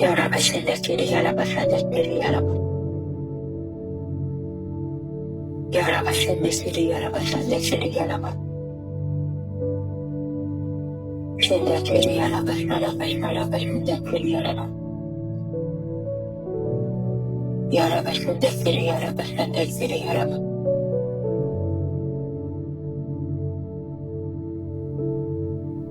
يا رب أشهدك يا رب أشهدك يا رب يا رب أشهدك يا رب أشهدك يا رب أشهدك يا رب أشهدك يا رب أشهدك يا رب يا رب أشهدك يا رب أشهدك يا رب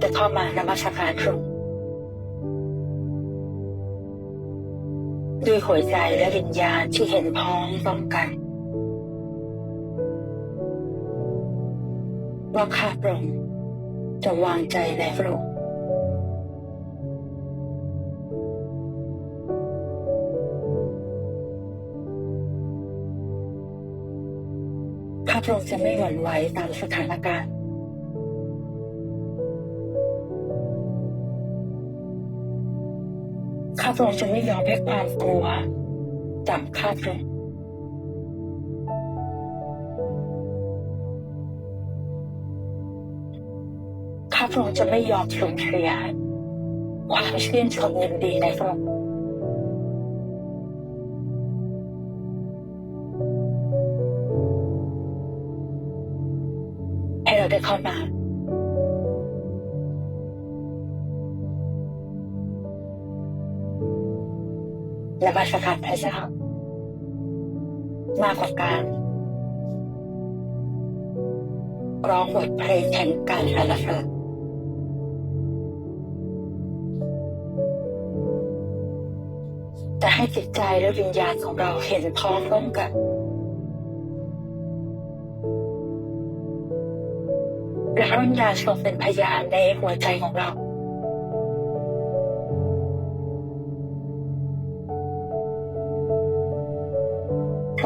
ได้เข้ามานมัสการพระองค์ด้วยหัวใจและวิญญาณที่เห็นพ้องต้องกันว่าข้าพระองค์จะวางใจในพระองค์ข้าพระองค์จะไม่หวั่นไหวตามสถานการณ์ พระองค์ทรงไม่ยอมให้ความกลัวจับข้าพระองค์ข้าพระองค์จะไม่ยอมสูญเสียความชื่นชมยินดีในพระองค์ มาสการพระเจ้ามากกว่าการร้องบทเพลงแข่งการสรรเสริญแต่ให้จิตใจและวิญญาณของเราเห็นพ้องร่วมกัน และพระวิญญาณทรงเป็นพยานในหัวใจของเรา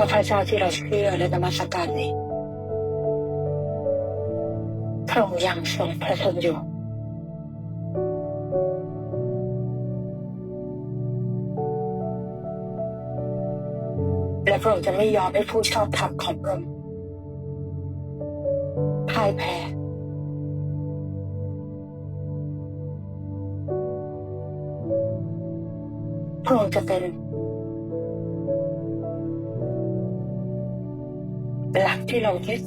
พราะพระเจ้าที่เราเชื่อและนมัสการนี้พระองค์ยังทรงพระชนอยู่และพระองค์จะไม่ยอมให้ผู้ชอบธรรมของพระองค์พ่ายแพ้พระองค์จะเป็น หลักที่เรายึด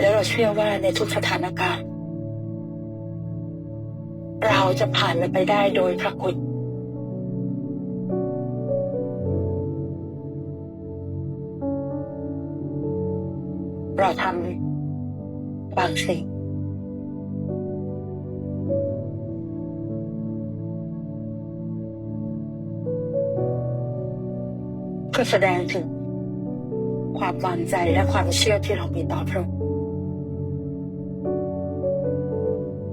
แล้วเราเชื่อว่าในทุกสถานการณ์ เราจะผ่านมันไปได้โดยพระคุณเราทำบางสิ่ง แสดงถึงความวางใจและความเชื่อที่เรามีต่อพระองค์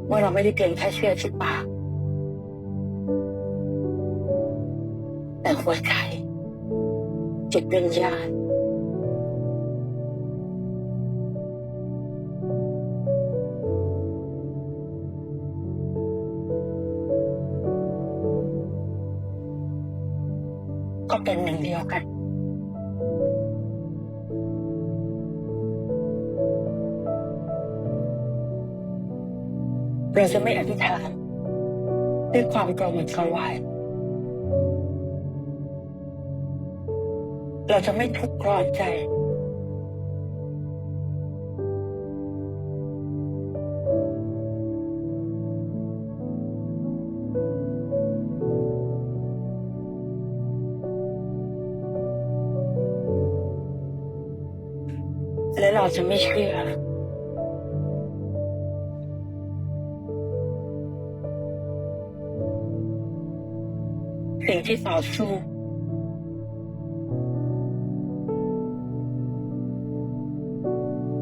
ว่าเราไม่ได้เพียงแค่เชื่อที่ปากแต่หัวใจจิตวิญญาณก็เป็นหนึ่งเดียวกัน เราจะไม่อธิษฐานด้วยความกระวนกระวายเราจะไม่ทุกข์ร้อนใจ และเราจะไม่เชื่อ สิ่งที่ต่อสู้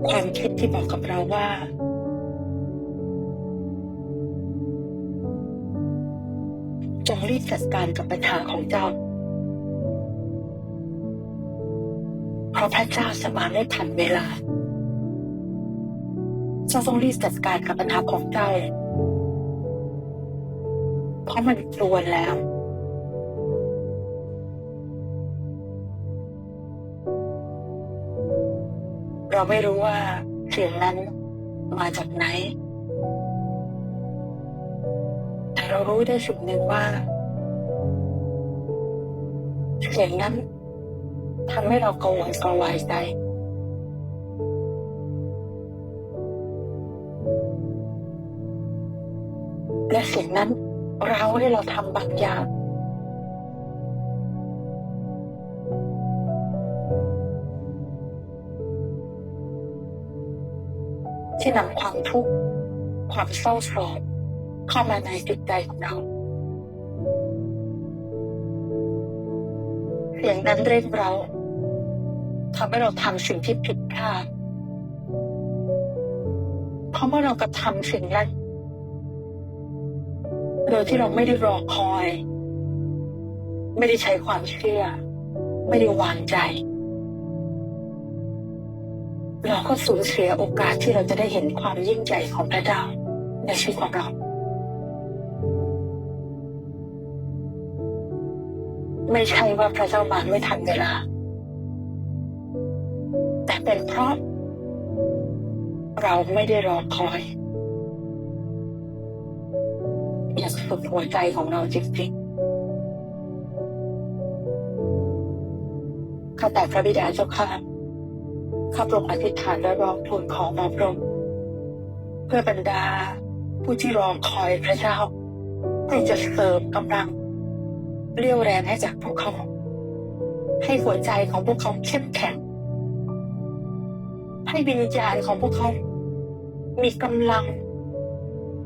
ความคิดที่บอกกับเราว่า จงรีบจัดการกับปัญหาของเจ้า เพราะพระเจ้าจะมาได้ทันเวลา เจ้าต้องรีบจัดการกับปัญหาของเจ้า เพราะมันกลวนแล้ว เราไม่รู้ว่าเสียงนั้นมาจากไหน แต่เรารู้ได้สิ่งหนึ่งว่า เสียงนั้นทำให้เรากังวลกระวายใจและเสียงนั้นเราให้เราทำบางอย่าง ที่นำความทุกข์ความเศร้าโศกเข้ามาในจิตใจของเรา เสียงนั้นเร่งเราทำให้เราทำสิ่งที่ผิดพลาดเพราะเมื่อเรากระทำสิ่งนั้นโดยที่เราไม่ได้รอคอย ไม่ได้ใช้ความเชื่อ ไม่ได้วางใจ เราก็สูญเสียโอกาสที่เราจะได้เห็นความยิ่งใหญ่ของพระเจ้าในชีวิตของเรา ไม่ใช่ว่าพระเจ้ามาไม่ทันเวลา แต่เป็นเพราะ เราไม่ได้รอคอยอยากสุดหัวใจของเราจริงๆข้าแต่พระบิดาเจ้าข้า ข้าพระองค์อธิษฐานและร้องทูลขอมาพระองค์เพื่อบรรดา ผู้ที่รอคอยพระเจ้าให้จะเสริมกำลังเรียวแรงให้จากพวกเขา ให้หัวใจของพวกเขาเข้มแข็ง ให้วิญญาณของพวกเขา มีกำลัง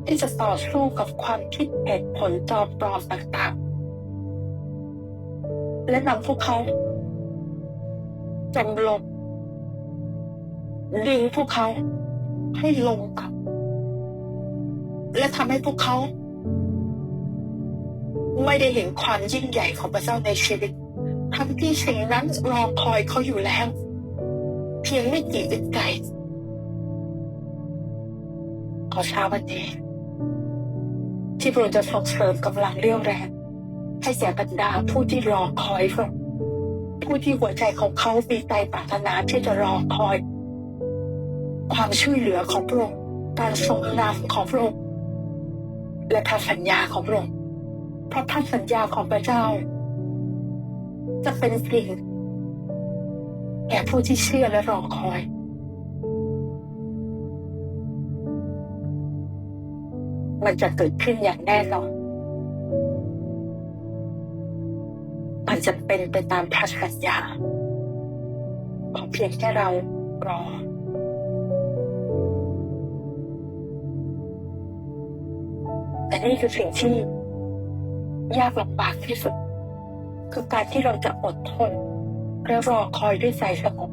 ที่จะต่อสู้กับความคิดเหตุผลจอมปลอมต่างๆ และนำพวกเขาจมลง ดึงพวกเขาให้ลงกับ และทำให้พวกเขา ไม่ได้เห็นความยิ่งใหญ่ของพระเจ้าในชีวิตทั้งที่สิ่งนั้นรอคอยเขาอยู่แล้ว เพียงไม่กี่วิไกลขอเช้าวันนี้ ที่พระองค์จะส่งเสริมกำลังเรี่ยวแรงให้แก่บรรดาผู้ที่รอคอยพระผู้ที่หัวใจของเขามีใจปรารถนาที่จะรอคอย ความช่วยเหลือของพระองค์การทรงนำของพระองค์และพระสัญญาของพระองค์เพราะพระสัญญาของพระเจ้า จะเป็นสิ่งแก่ผู้ที่เชื่อและรอคอยมันจะเกิดขึ้นอย่างแน่นอน มันจะเป็นไปตามพระสัญญา ขอเพียงแค่เรารอ แต่นี่คือสิ่งที่ยากลำบากที่สุด คือการที่เราจะอดทนและรอคอยด้วยใจสงบ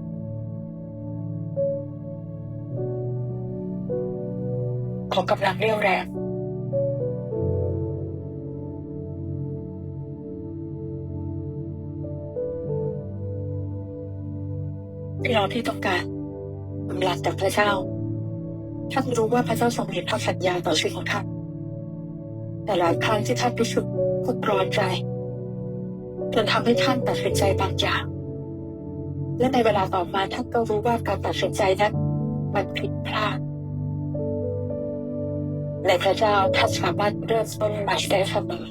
ขอกำลังเรี่ยวแรงพี่น้องที่ต้องการกำลังจากพระเจ้าท่านรู้ว่าพระเจ้าทรงมีพระสัญญาต่อชีวิตของท่าน แต่หลายครั้งที่ท่านรู้สึกกข์ร้อนใจจนทำให้ท่านตัดสินใจบางอย่าง และในเวลาต่อมาท่านก็รู้ว่าการตัดสินใจนั้นมันผิดพลาด ในพระเจ้าท่านสามารถเริ่มต้นใหม่ได้เสมอ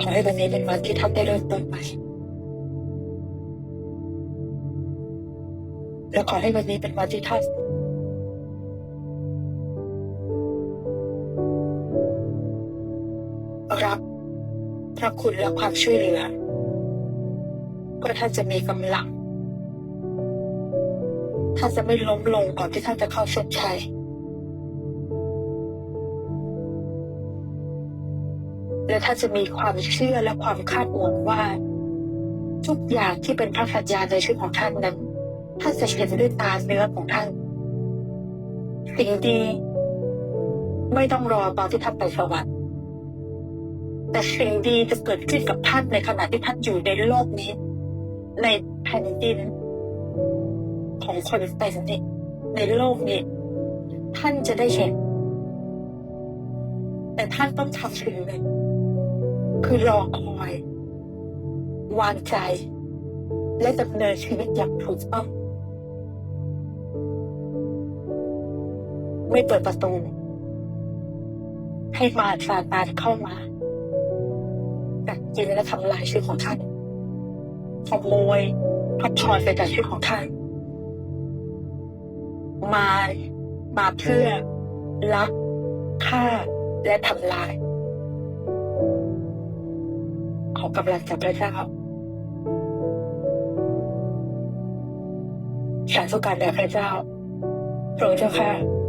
ขอให้วันนี้เป็นวันที่ท่านได้เริ่มต้นใหม่ และขอให้วันนี้เป็นวันที่ท่านรับพระคุณและความช่วยเหลือก็ท่านจะมีกำลัง ท่านจะไม่ล้มลงก่อนที่ท่านจะเข้าเส้นชัยและท่านจะมีความเชื่อและความคาดหวังว่า ทุกอย่างที่เป็นพระสัญญาในชีวิตของท่านนั้น ท่านจะเห็นด้วยตาเนื้อของท่าน สิ่งดีไม่ต้องรอตอนที่ท่านไปสวรรค์แต่สิ่งดีจะเกิดขึ้นกับท่านในขณะที่ท่านอยู่ในโลกนี้ ในแผ่นดิน ของคนเป็นนี่ในโลกนี้ ท่านจะได้เห็น แต่ท่านต้องทำสิ่งหนึ่งคือรอคอย วางใจ และดำเนินชีวิตอย่างถูกต้อง ไม่เปิดประตู ให้มาซาตานเข้ามากัดกินและทำลายชีวิตของท่านขโมยพระพรไปจากชีวิตของท่าน มามาเพื่อลักฆ่าและทำลาย ขอกำลังจากพระเจ้าฉันสุการแด่พระเจ้าพระองค์เจ้าค่ะ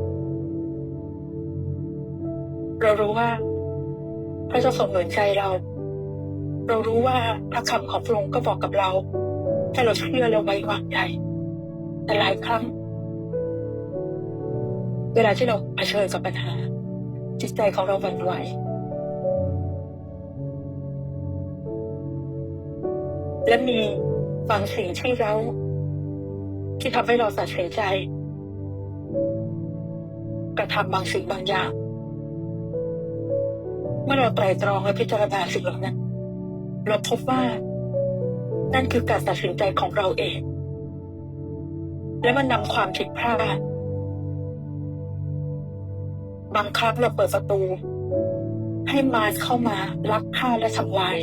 เรารู้ว่า พระเจ้าทรงหนุนใจเรา เรารู้ว่าพระคำของพระองค์ก็บอกกับเราให้เราเชื่อและไว้วางใจแต่หลายครั้ง เวลาที่เราเผชิญกับปัญหา จิตใจของเราหวั่นไหวและมีบางสิ่งที่เรา ที่ทำให้เราตัดสินใจ กระทำบางสิ่งบางอย่าง มื่อเราไตรตรองและพิจารณาสิ่งเหล่านั้น เราพบว่า นั่นคือการตัดสินใจของเราเอง และมันนำความผิดพลาดบางครั้งเราเปิดประตู ให้มารเข้ามาลักฆ่าและทำลาย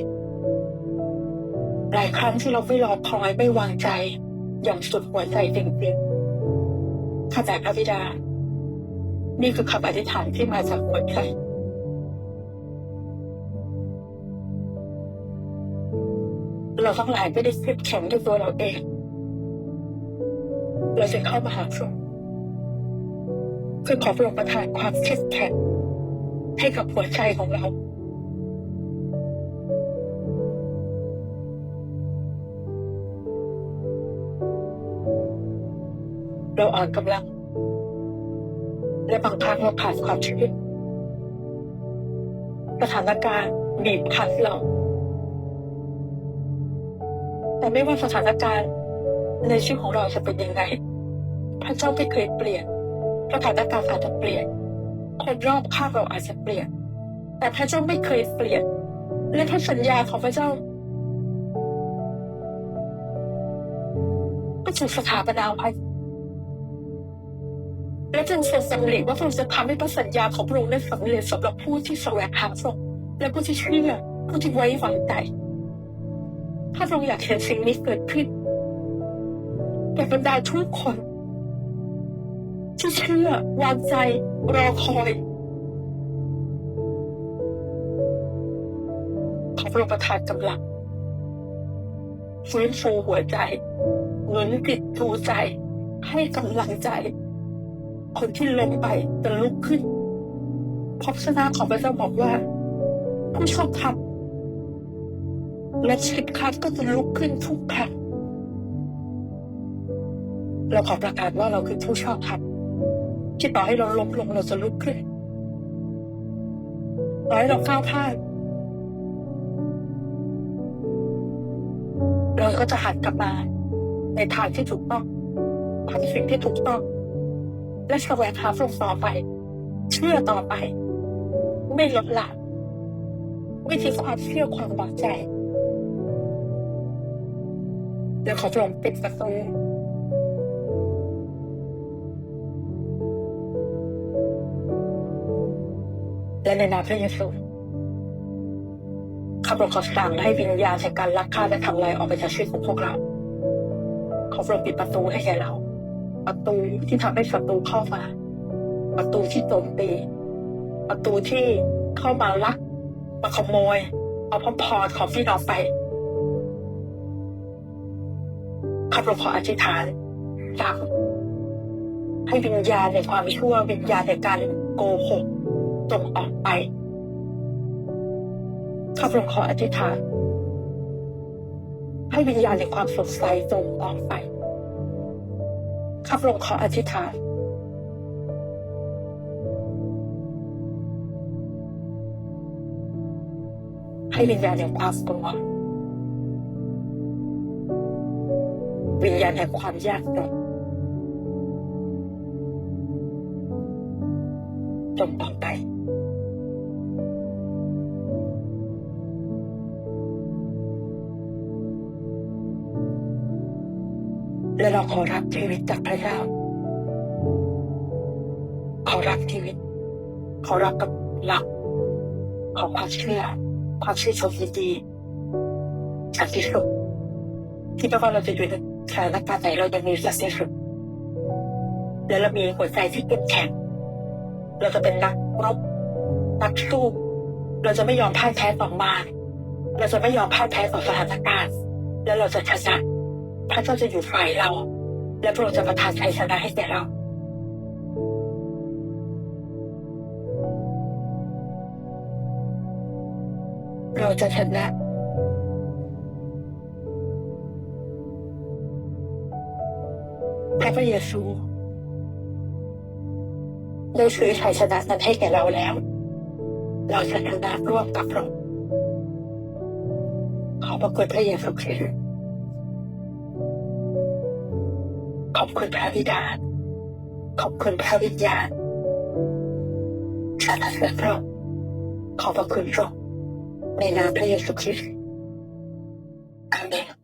หลายครั้งที่เราไม่รอคอยไม่วางใจ อย่างสุดหัวใจจริงๆข้าแต่พระบิดา นี่คือคำอธิษฐานที่มาจากหัวใจ เราทั้งหลายไม่ได้เข้มแข็งด้วยตัวเราเอง เราจะเข้ามาหาพระองค์เพื่อขอพระองค์ประทานความเข้มแข็งให้กับหัวใจของเราเราอ่อนกำลัง และบางครั้งเราขาดความชีวิตสถานการณ์บีบคั้นเรา แต่ไม่ว่าสถานการณ์ในชีวิตของเราจะเป็นยังไง พระเจ้าไม่เคยเปลี่ยนสถานการณ์อาจจะเปลี่ยน คนรอบข้างเราอาจจะเปลี่ยน แต่พระเจ้าไม่เคยเปลี่ยน และพระสัญญาของพระเจ้า ก็ถูกสถาปนาไว้และจึงทรงสำเร็จว่าพระองค์จะทำให้พระสัญญาของพระองค์ได้สำเร็จสำหรับผู้ที่แสวงหาพระองค์และผู้ที่เชื่อผู้ที่ไว้วางใจ พระองอยากเห็นสิ่งนี้เกิดขึ้นแก่บรรดาทุกคนที่เชื่อวางใจรอคอยขอพระองค์ประทานกำลังฟื้นฟูหัวใจหนุนจิตทูใจ ให้กำลังใจ คนที่ล้มไปจะลุกขึ้นพระพระชนะของพระเจ้าบอกว่า ผู้ชอบทำ และชิดคัดก็จะลุกขึ้นทุกครั้งเราขอประกาศว่าเราคือผู้ชอบทำที่ต่อให้เราล้มลงเราจะลุกขึ้นต่อให้เราก้าวพลาดเราก็จะหันกลับมาในทางที่ถูกต้องทำสิ่งที่ถูกต้อง และแสวงหาพระองค์ต่อไป เชื่อต่อไป ไม่ลดละวิธีความเชื่อความวางใจ ดี๋ยวขอพระองปิดประตูและในนามพระเยซูข้าพระองค์ขอสั่งให้วิญญาณแห่งการลักฆ่าและทำลายออกไปจากชีวิตของพวกเรา ขอพระองค์ปิดประตูให้แก่เรา ประตูที่ทำให้ศัตรูเข้ามา ประตูที่โจมตี ประตูที่เข้ามาลัก มาขโมย เอาพระพรของพี่น้องไป ข้าพระองขออธิษฐานสั่งให้วิญญาณในความชั่ววิญญาณในการโกหกจงออกไปข้าพระองขออธิษฐานให้วิญญาณในความสดใสจงออกไปข้าพระองขออธิษฐานให้วิญญาณแห่งความกลัว วิญญาณแห่งความยากจนจงออกไปและเราขอรับชีวิตจากพระเจ้า ขอรับชีวิต ขอรับกับหลักของความเชื่อ ความเชื่นชมดีสันติสุขที่ไม่ว่าเราจะอยู่ใน สถานการณ์ไหนเรายังมีสันติสุขและเรามีหัวใจที่เข้มแข็ง เราจะเป็นนักรบนักสู้เราจะไม่ยอมพ่ายแพ้ต่อมารเราจะไม่ยอมพ่ายแพ้ต่อสถานการณ์ และเราจะชนะพระเจ้าจะอยู่ฝ่ายเรา และพระองค์จะประทานชัยชนะให้แก่เราเราจะชนะ พระเยซูได้ซื้อชัยชนะนั้นให้แก่เราแล้ว เราจะชนะร่วมกับพระองค์ขอบพระคุณพระเยซูคริสต์ขอบคุณพระบิดา ขอบคุณพระวิญญาณสรรเสริญพระองค์ขอบพระคุณพระองค์ในนามพระเยซูคริสต์อาเมน